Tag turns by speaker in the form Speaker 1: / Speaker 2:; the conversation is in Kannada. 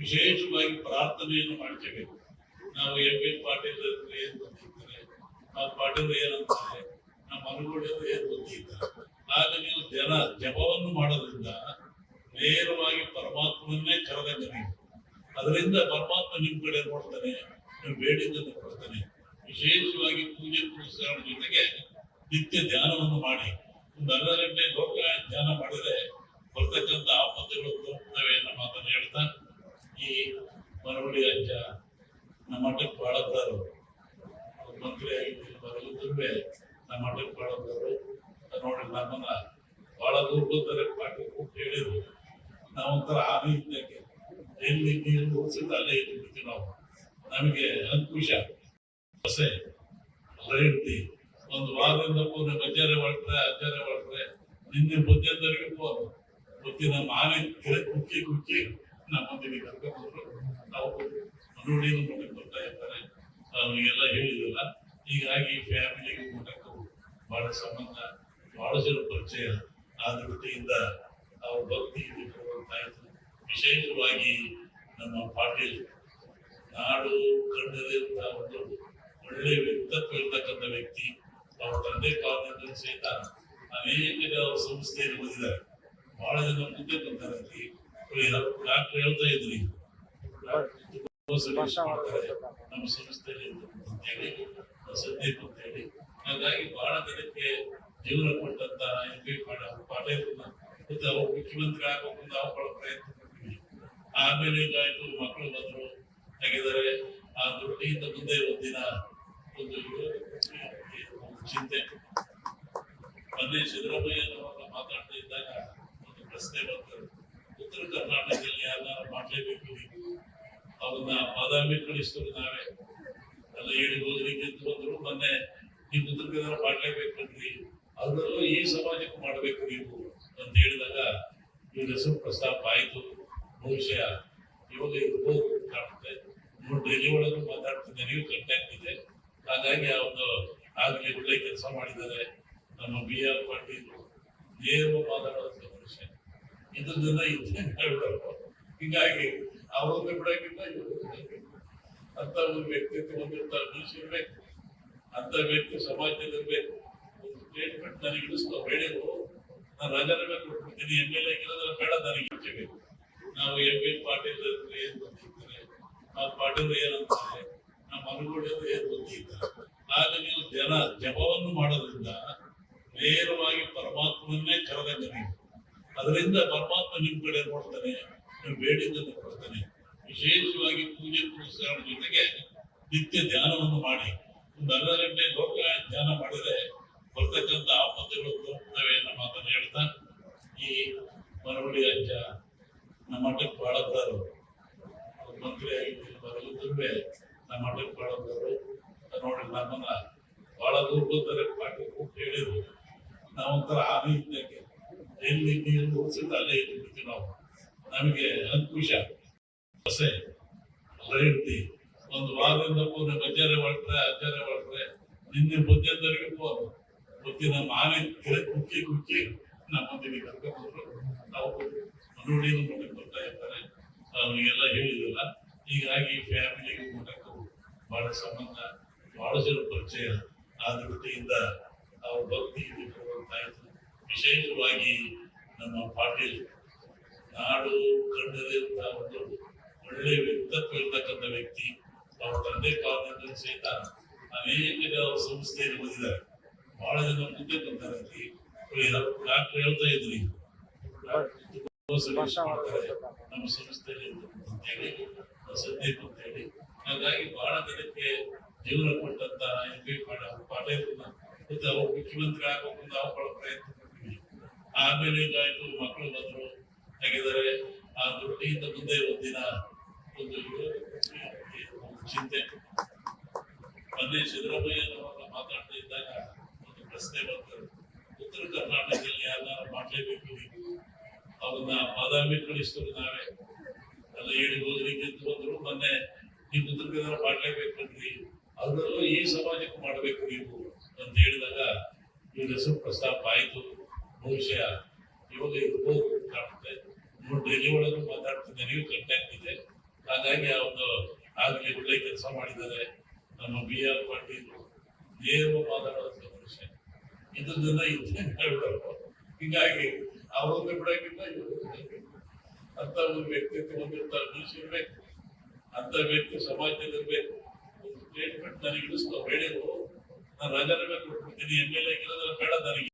Speaker 1: ವಿಶೇಷವಾಗಿ ಪ್ರಾರ್ಥನೆಯನ್ನು ಮಾಡ್ಕೋಬೇಕು. ನಾವು ಎಂ ಎನ್ ಪಾಟೀಲ್ ಏನ್ ಬಂದಿದ್ದಾರೆ ಆ ಪಾಟೀಲ್ ಏನಂತಾರೆ ನಮ್ಮ ಮನುಗಳು ಏನ್ ಬಂದಿದ್ದಾರೆ ಆಗ ನೀವು ಜನ ಜಪವನ್ನು ಮಾಡೋದ್ರಿಂದ ನೇರವಾಗಿ ಪರಮಾತ್ಮನ್ನೇ ಕರೆದಂಗೆ ನೀವು ಅದರಿಂದ ಪರಮಾತ್ಮ ನಿಮ್ ಕಡೆ ನೋಡ್ತಾನೆ, ನೀವು ಬೇಡಿದ್ದನ್ನು ಕೊಡ್ತಾನೆ. ವಿಶೇಷವಾಗಿ ಪೂಜೆ ಪುರಸ್ಕಾರ ಜೊತೆಗೆ ನಿತ್ಯ ಧ್ಯಾನವನ್ನು ಮಾಡಿ. ಒಂದು ಅರ್ಧ ಗಂಟೆ ಲೋಕ ಧ್ಯಾನ ಮಾಡಿದ್ರೆ ಬರ್ತಕ್ಕಂಥ ಆಪತ್ತುಗಳು ಹೋಗ್ತವೆ ಅನ್ನೋ ಮಾತನ್ನು ಹೇಳ್ತಾ ಈ ಮರವಳ್ಳಿ ಅಜ್ಜ ನಮ್ಮ ಮಠಕ್ಕೆ ಬಾಳದ್ದಾರು ಅವ್ರು ಮಂತ್ರಿ ಆಗಿದ್ದು ಬರಲಿದ್ದರೆ ನಮ್ಮ ಮಠಕ್ಕೆ ಬಾಳದ್ದಾರು ನೋಡಿ ನಮ್ಮನ್ನ ಬಹಳ ದೂರ ಪಾಟಿ ಹೇಳಿದ್ರು. ನಾವೊಂಥರ ಆನೆ ಇದ್ದಕ್ಕೆ ಎಲ್ಲಿ ನೀರು ಹೋಗ್ಸಿದ್ರೆ ಅಲ್ಲೇ ಇಟ್ಬಿಡ್ತೀವಿ ನಾವು. ನಮಗೆ ಅಂಕುಶ ಹೊಸೆ ಹೇಳ್ತಿ ಒಂದು ವಾರದಿಂದ ಪೂರ್ಣ ಬಜ್ಜಾರೆ ಹೊರಟ್ರೆ ಅಜ್ಜಾರೆ ಹೊರಟ್ರೆ, ನಿನ್ನೆ ಬುದ್ಧಂದರಿಗೆ ಫೋನ್. ಮತ್ತೆ ನಮ್ಮ ಆನೆ ಕುಕ್ಕಿ ಕುಕ್ಕಿ ನಮ್ಮೊಂದಿಗೆ ಕರ್ಕೊಂಡ್ರು ನಾವು ಮನುಳಿಯನ್ನು ಮನೆಗೆ ಬರ್ತಾ ಇರ್ತಾರೆ. ಅವರಿಗೆಲ್ಲ ಹೇಳಿದಿಲ್ಲ ಹೀಗಾಗಿ ಫ್ಯಾಮಿಲಿಗೂ ಮಠಕ್ಕೂ ಬಹಳ ಸಂಬಂಧ. ಬಹಳ ಜನ ಪರಿಚಯ ಆ ದೃಷ್ಟಿಯಿಂದ ಅವ್ರ ಭಕ್ತಿ ಇತ್ತು ವಿಶೇಷವಾಗಿ ನಮ್ಮ ಪಾಟೀಲ್ ನಾಡು ಕಂಡದಿರುವಂತಹ ಒಂದು ಒಳ್ಳೆಯ ವ್ಯಕ್ತಿತ್ವ ಇರ್ತಕ್ಕಂಥ ವ್ಯಕ್ತಿ ಅವ್ರ ತಂದೆ ಕಾಲದಿಂದ ಸಹಿತ ಅನೇಕ ಅವ್ರ ಸಂಸ್ಥೆಯಲ್ಲಿ ಬಂದಿದ್ದಾರೆ. ಬಹಳ ಜನ ಮುಂದೆ ಬಂದಾರೆ ಡಾಕ್ಟರ್ ಹೇಳ್ತಾ ಇದ್ರಿ. ನಮ್ಮ ಸಂಸ್ಥೆಯಲ್ಲಿ ಸಂದೀಪ್ ಅಂತ ಹೇಳಿ ಹಾಗಾಗಿ ಬಹಳ ಜನಕ್ಕೆ ಜೀವನ ಕೊಟ್ಟಂತ ಎಂ ಪಿ ಪಾಟೀಲ್ನ ಮತ್ತೆ ಅವ್ರು ಮುಖ್ಯಮಂತ್ರಿ ಆಗಬೇಕು ನಾವು ಬಹಳ ಪ್ರಯತ್ನ ಪಡ್ತೀವಿ ಆಮೇಲೆ ಈಗಾಯ್ತು ಮಕ್ಕಳು ಬಂದ್ರು ಹಾಗಿದ್ದಾರೆ ಆ ದುಡ್ಡಿಯಿಂದ ಮುಂದೆ ಒಂದಿನ ಒಂದು ಚಿಂತೆ. ಮೊನ್ನೆ ಸಿದ್ದರಾಮಯ್ಯನವರ ಮಾತಾಡ್ತಾ ಇದ್ದಾಗ ಒಂದು ಪ್ರಶ್ನೆ ಬಂತು. ಉತ್ತರ ಕರ್ನಾಟಕದಲ್ಲಿ ಯಾರನ್ನಾರು ಮಾಡಲೇಬೇಕು ಅವ್ರನ್ನ ಬಾದಾಮಿ ಕಳಿಸ್ತರು ನಾವೇ. ಎಲ್ಲ ಹೇಳಿ ಹೋದ್ರಿ ಗೆದ್ದು ಬಂದ್ರು, ಮೊನ್ನೆ ನೀವು ಉತ್ತರ ಕನ್ನಡ ಮಾಡ್ಲೇಬೇಕಲ್ರಿ ಅದರಲ್ಲೂ ಈ ಸಮಾಜಕ್ಕೆ ಮಾಡಬೇಕು ನೀವು ಅಂತ ಹೇಳಿದಾಗ ಇವ್ರ ಹೆಸರು ಪ್ರಸ್ತಾಪ ಆಯಿತು ಬಹುಶಃ ಇವಾಗ ಇರ್ಬೋದು ಕಾಣುತ್ತೆ ನೋಡಿ ಡೆಲ್ಲಿ ಒಳಗೂ ಮಾತಾಡ್ತಿದ್ದೆ ನೀವು ಕಂಟ್ಯಾಕ್ಟ್ ಇದೆ. ಹಾಗಾಗಿ ಅವನು ಆಗಲಿ ಒಳ್ಳೆ ಕೆಲಸ ಮಾಡಿದ್ದಾರೆ. ನಮ್ಮ ಬಿ ಆರ್ ಪಾಟೀಲ್ ನೇರ ಮಾತಾಡೋದಂತ ಮನುಷ್ಯ. ಇದನ್ನ ಇದನ್ನ ಹೇಳ್ಬೇಕು. ಹೀಗಾಗಿ ಅವರೊಂದು ಬಿಡಕ್ಕಿಲ್ಲ ಇವ್ರು. ಅಂತ ಒಂದು ವ್ಯಕ್ತಿತ್ವ ಹೊಂದಿರ್ತಾರೆ ಮನುಷ್ಯ ಇರ್ಬೇಕು. ಅಂತ ವ್ಯಕ್ತಿ ಸಮಾಜದಲ್ಲಿ ಇರ್ಬೇಕು ಒಂದು ಸ್ಟೇಟ್ಮೆಂಟ್ ನನಗೆ ಇಳಿಸ್ಕೊ ಹೇಳಿದ್ರು ನಾನು ರಾಜೀನಾಮೆ ಕೊಟ್ಬಿಡ್ತೀನಿ, ಎಂ ಎಲ್ ಎ ಬೇಡ ನನಗೆ ಇರ್ಬೇಕು ನಾವು ಎಂ ಪಿ ಪಾಟೀಲ್ ಏನ್ ಬಂದಿರ್ತಾರೆ ಆ ಪಾಟೀಲ್ ಏನಂತಾರೆ ನಮ್ಮ ಮನುಗಳು ಏನ್ ಬಂದಿದ್ದಾರೆ ಆಗ ನೀವು ಜನ ಜಪವನ್ನು ಮಾಡೋದ್ರಿಂದ ನೇರವಾಗಿ ಪರಮಾತ್ಮನ್ನೇ ಕರೆದಂಗೆ ಅದರಿಂದ ಪರಮಾತ್ಮ ನಿಮ್ಮ ಕಡೆ ನೋಡ್ತಾನೆ, ನೀವು ಬೇಡಿದ್ದನ್ನು ಕೊಡ್ತಾನೆ ವಿಶೇಷವಾಗಿ ಪೂಜೆ ಪುರಸ್ಕಾರ ಜೊತೆಗೆ ನಿತ್ಯ ಧ್ಯಾನವನ್ನು ಮಾಡಿ. ಒಂದು ಅರ್ಧ ಗಂಟೆ ಲೋಕ ಧ್ಯಾನ ಮಾಡಿದ್ರೆ ಬರ್ತಕ್ಕಂಥ ಆಪತ್ತುಗಳು ಹೋಗ್ತವೆ ಅನ್ನೋ ಮಾತನ್ನು ಹೇಳ್ತಾ, ಈ ಮರವಳ್ಳಿ ಅಜ್ಜ ನಮ್ಮ ಮಠಕ್ಕೆ ಅವ್ರು ಮಂತ್ರಿ ಆಗಿದ್ದು ಬರಲಿದ್ದರೆ ನಮ್ಮ ಮಠಕ್ಕೆ ಬಾಳದ್ದಾರು ನೋಡಿ ನಮ್ಮನ್ನ ಬಹಳ ದೂರ ಬರ್ತಾರೆ ಪಾಟಿ ಕೂತ್ ಹೇಳಿದ್ರು. ನಾವೊಂಥರ ಹಾನಿ ಇದ್ದಕ್ಕೆ ಎಲ್ಲಿ ನೀರು ಹೋಗ್ಸಿದ್ರೆ ಅಲ್ಲೇ ಇದ್ಬಿಡ್ತೀವಿ ನಾವು. ನಮಗೆ ಅಂಕುಶ ಹೊಸೆ ರೈಡ್ತಿ ಒಂದು ವಾರದಿಂದ ಫೋನ್ ಬಜ್ಜಾರೆ ಹೊರಟ್ರೆ, ಅಜ್ಜಾರೆ ಹೊರಟ್ರೆ, ನಿನ್ನೆ ಬುದ್ಧಂದರಿಗೆ ಫೋನ್ ನಮ್ಮ ಆನೆ ಕೆರೆ ಕುಚ್ಚಿ ಕುಕ್ಕಿ ನಮ್ಮೊಂದಿಗೆ ಕರ್ಕೊಂಡ್ಬಂದ್ರು. ನಾವು ಮನುಳಿಯನ್ನು ಮಟ್ಟಕ್ಕೆ ಬರ್ತಾ ಇರ್ತಾರೆ. ಅವರಿಗೆಲ್ಲ ಹೇಳಿದ್ರಲ್ಲ, ಹೀಗಾಗಿ ಫ್ಯಾಮಿಲಿಗೂ ಮಠಕ್ಕೂ ಬಹಳ ಸಂಬಂಧ ಬಹಳ ಜನ ಪರಿಚಯ ಆ ದೃಷ್ಟಿಯಿಂದ ಅವ್ರ ಭಕ್ತಿ ಇತ್ತು ವಿಶೇಷವಾಗಿ ನಮ್ಮ ಪಾಟೀಲ್, ನಾಡು ಕಂಡದಂತ ಒಂದು ಒಳ್ಳೆ ವ್ಯಕ್ತಿತ್ವ ಇರ್ತಕ್ಕಂಥ ವ್ಯಕ್ತಿ. ಅವ್ರ ತಂದೆ ಕಾಲದಿಂದ ಸಹಿತ ಅನೇಕ ಅವ್ರ ಸಂಸ್ಥೆಯಲ್ಲಿ ಬಂದಿದ್ದಾರೆ. ಬಹಳ ಜನ ಮುಂದೆ ಬರ್ತಾರೆ ಅಲ್ಲಿ. ಡಾಕ್ಟರ್ ಹೇಳ್ತಾ ಇದ್ರಿ. ನಮ್ಮ ಸಂಸ್ಥೆಯಲ್ಲಿ ಅಂತ ಹೇಳಿ ಸಂದೀಪ್ ಅಂತ ಹೇಳಿ ಹಾಗಾಗಿ ಬಹಳ ಜನಕ್ಕೆ ಜೀವನ ಕೊಟ್ಟಂತ ಎಂ ಪಿ ಪಾಟೀಲ್ನ ಮತ್ತೆ ಅವ್ರು ಮುಖ್ಯಮಂತ್ರಿ ಆಗಬೇಕು ನಾವು ಬಹಳ ಪ್ರಯತ್ನ ಪಡ್ತೀವಿ ಆಮೇಲೆ ಏನಾಯ್ತು ಮಕ್ಕಳು ಬಂದ್ರು ಹಾಗಿದ್ದಾರೆ ಆ ದುಡ್ಡಿಯಿಂದ ಮುಂದೆ ಒಂದಿನ ಒಂದು ಚಿಂತೆ. ಮೊನ್ನೆ ಸಿದ್ದರಾಮಯ್ಯ ಮಾತಾಡ್ತಾ ಇದ್ದಾಗ ಪ್ರಶ್ನೆ ಬರ್ತದೆ ಉತ್ತರ ಕರ್ನಾಟಕದಲ್ಲಿ ಯಾರು ಮಾಡಲೇಬೇಕು ನೀವು ಅವ್ರನ್ನ ಬಾದಾಮಿ ಕಳಿಸ್ತಾರೆ ನಾವೇ ಎಲ್ಲ ಹೇಳಿ ಹೋದ್ರಿಗೆ ಅಂತ ಬಂದ್ರು. ಮೊನ್ನೆ ನೀವು ಉತ್ತರ ಕನ್ನಡ ಮಾಡ್ಲೇಬೇಕಲ್ರಿ ಅದರಲ್ಲೂ ಈ ಸಮಾಜಕ್ಕೆ ಮಾಡಬೇಕು ನೀವು ಅಂತ ಹೇಳಿದಾಗ ಇವ್ರ ಹೆಸರು ಪ್ರಸ್ತಾಪ ಆಯಿತು. ಬಹುಶಃ ಇವಾಗ ಇರ್ಬೋದು ಕಾಣುತ್ತೆ ನೋಡಿ ಡೆಲ್ಲಿ ಒಳಗೂ ಮಾತಾಡ್ತಿದ್ದೆ ನೀವು ಕಂಟ್ಯಾಕ್ಟ್ ಇದೆ. ಹಾಗಾಗಿ ಅವನು ಆಗಲಿ ಒಳ್ಳೆ ಕೆಲಸ ಮಾಡಿದ್ದಾರೆ. ನಮ್ಮ ಬಿ ಆರ್ ಪಾಟೀಲ್ ನೇರವಾಗಿ ಮಾತಾಡೋದು ಮನುಷ್ಯ. ಇದ್ರೆ ಹೇಳ್ಬೇಕು ಹೀಗಾಗಿ ಅವರೊಂದು ಬಿಡಕ್ಕಿಂತ. ಅಂತ ಒಂದು ವ್ಯಕ್ತಿತ್ವ ಹೊಂದಿರ್ತ ಅಂತ ವ್ಯಕ್ತಿ ಸಮಾಜದಲ್ಲಿ ಇರ್ಬೇಕು ಸ್ಟೇಟ್ಮೆಂಟ್ ನನಗೆ ಇಳಿಸ್ತಾ ಹೇಳಿದ್ರು, ನಾನು ರಾಜೀನಾಮೆ ಕೊಟ್ಬಿಡ್ತೀನಿ, ಎಂ ಎಲ್ ಎ ಬೇಡ ನನಗೆ